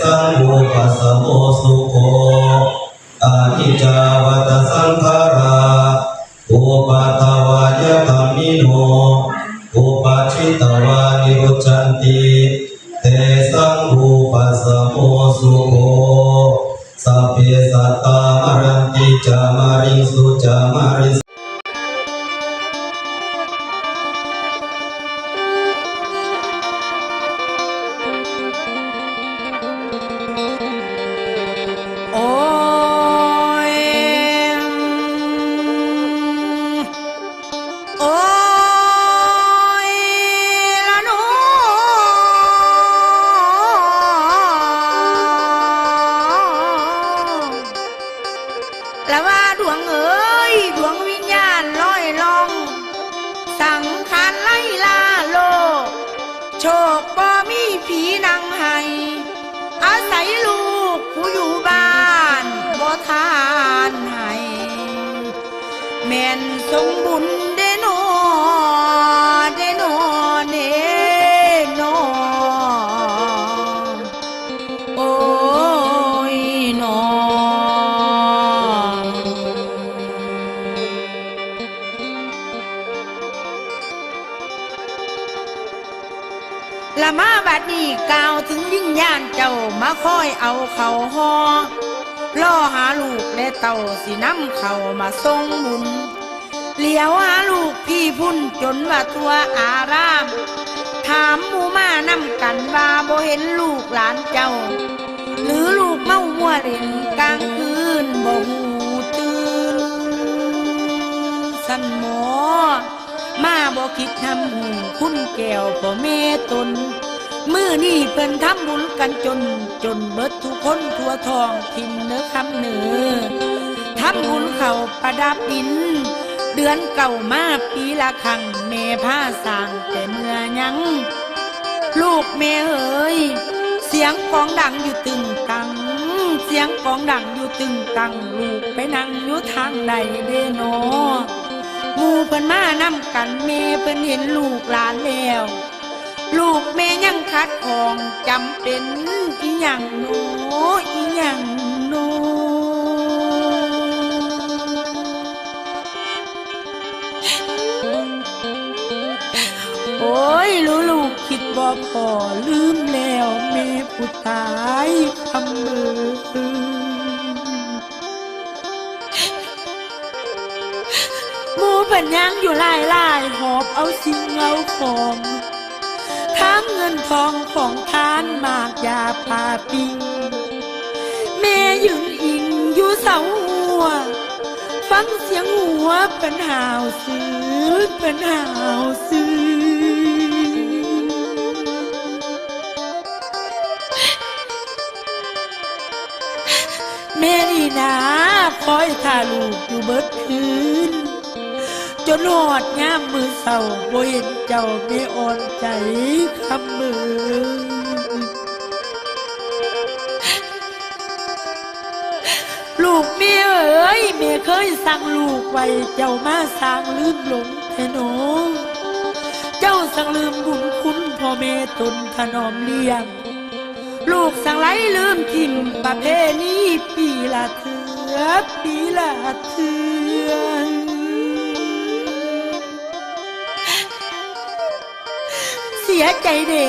สังอุปสมโมสุโคอานิจาวัตสังขาราอุปาทวายธรรมิโนอุปชิตวานิรุชันติเตสังอุปสมโมสุโคสัพเพสัตตามรันติจามาริสุจามาริ ทานให้แม่นสมบุญเดโนเดโนเนโนโอ้ยโนละมาบัดนี้กล่าวถึงวิญญาณเจ้ามาคอยเอาเขาหอ ล่อหาลูกและเต่าสินำเขามาทรงบุญเหลียวหาลูกพี่พุ่นจนว่าตัวอาราม ถามหมูมานำกันว่าบ่เห็นลูกหลานเจ้า หรือลูกเมามัวเล่นกลางคืนบ่หูตื่นสันหมอ มาบ่คิดทำหูคุณแก้วพ่อแม่ตน มือนี่เพิ่นทำบุญกันจน จนเบิดทุกคนทั่วทองทินเนื้อคำเหนือทำบุญเข่าประดับดิน เดือนเก่ามาปีละครั้งแม่ผ้าสางแต่เมื่อยัง ลูกแม่เอ๋ยเสียงกองดังอยู่ตึงตัง เสียงกองดังอยู่ตึงตัง ลูกไปนั่งอยู่ทางใดเดโนมูเพิ่นมานำกันแม่เพิ่นเห็นลูกหลานแล้ว ลูกแม่ยังคัดของจำเป็นอีหยังโนอีหยังโนโอ้ยรู้ลูกคิดบ่พอลืมแล้วแม่ผู้ตายคำเมือมูปัญญังอยู่ลายลายหอบเอาสิ่งเอาของ ทั้งเงินทองของทานมากยาปาปิง แม่ยืนอิงอยู่เสาหัว ฟังเสียงหัวเป็นหาวซื้อเป็นหาวซื้อแม่นี่นะคอยท่าลูกอยู่เบิดคืน จนหอดยามมือเศร้าบ่เห็นเจ้าไม่อ่อนใจคำมือ ลูกเมียเอ๋ยเมียเคยสั่งลูกไว้เจ้ามาสร้างลืมหลงแท่หนอเจ้าสั่งลืมบุญคุณพ่อแม่ตนถนอมเลี้ยง ลูกสั่งไหลลืมทิมประเพณีปีละเถือปีละเถือ สียใจเด้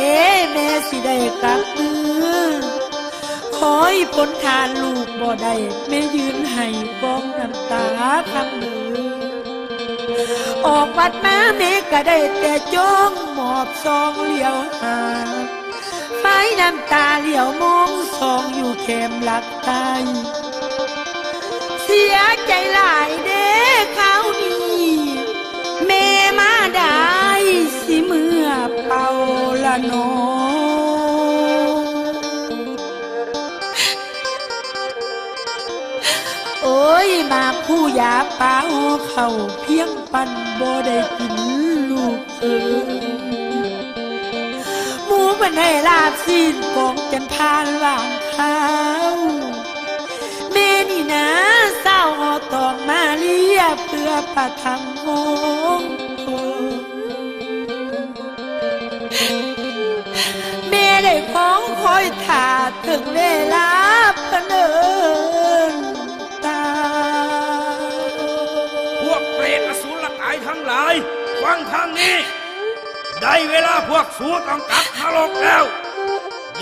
แม่สิได้กลับมือขอให้พ้นทานลูกบ่ได้แม่ยืนให้กองน้ำตาพังมือออกวัดมาแม่ก็ได้แต่จ้องหมอบซองเลี้ยวหาไฟน้ำตาเหลี้ยวมองซองอยู่เข็มหลักตายเสียใจหลายเด้ นโอ้ยมาผู้ยาป้าโอเขาเพียงปันบ่ได้กินลูกเอ๋ยหมูมันให้ลาบสิ้นกองจันทานวางข้าวแม่นี่นะเศร้าตอนมาเรียเพื่อประทังโง ของคอยถาเธอถึงเวลาพะเนินตา พวกเปรตอสูรกายทั้งหลายฟังทางนี้ ได้เวลาพวกสูต้องกลับนรกแล้ว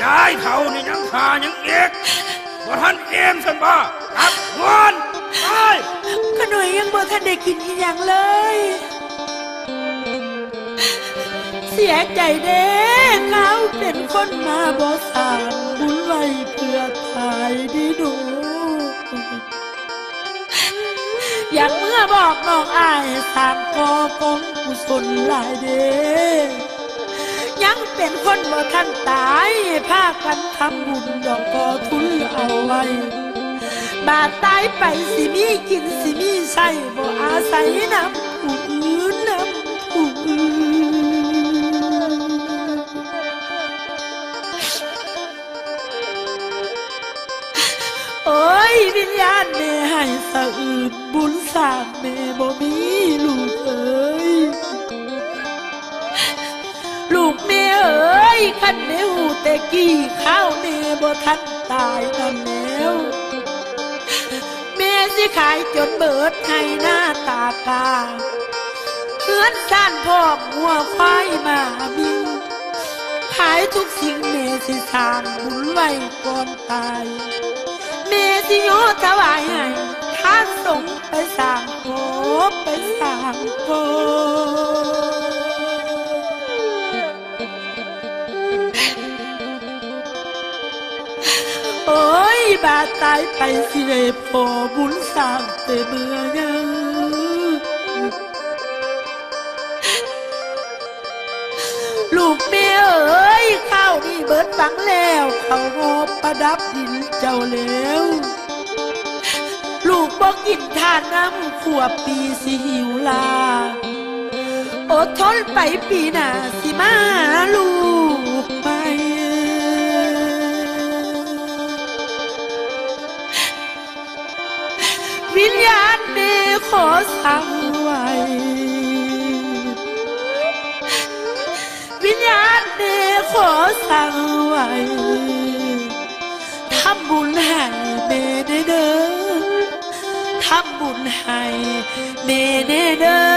ย้ายเท่านี่ยังขายังเอกว่าท่านเอมสันบ่กลับงอนไปขหน่อยยังบ่ทันได้กินอีหยังเลยเสียใจเด้เขาเป็นคนมาบ่สางบุญไว้เพื่อทายดีดูอยากเมื่อบอกน้องอายสางกอกองกุศลหลายเด้ยังเป็นคนบ่ทันตายพากันทำบุญดอกกอทุนเอาไว้บาดตายไปสิมีกินสิมีใส่บ่อาศัยน้ำ ญาณแม่ให้สะอื่นบุญสร้างแม่บ่มีลูกเอ้ยลูกแม่เอ้ยคันแม่หูแต่กี้ข้าวแม่บ่ทันตายนั่นแล้วแม่สิขายจนเบิดให้หน้าตากาเพื่อนซ่านพ่อมัวควายมาบินขายทุกสิ่งแม่สิสร้างบุญไว้ก่อนตาย แม่สิโยถวายให้ทานสงไปสร้างโภพไปสร้างโภโอ้ยบาตายไปสิได้พอบุญสร้างแต่เมื่อยังลูกแม่เอ้ยข้าวนี่เบิดฝังแล้วเขาหอบประดับดิน เจ้าแล้ว ลูกบอกกินทานน้ำขวบปีสิหิวลา อดทนไปปีหน้าสิมาลูกไป วิญญาณแม่ขอสั่งไว้วิญญาณเดขอสั่งไว้ บุญให้เมเด้อเด้อทำบุญให้เมเด้อเด้อ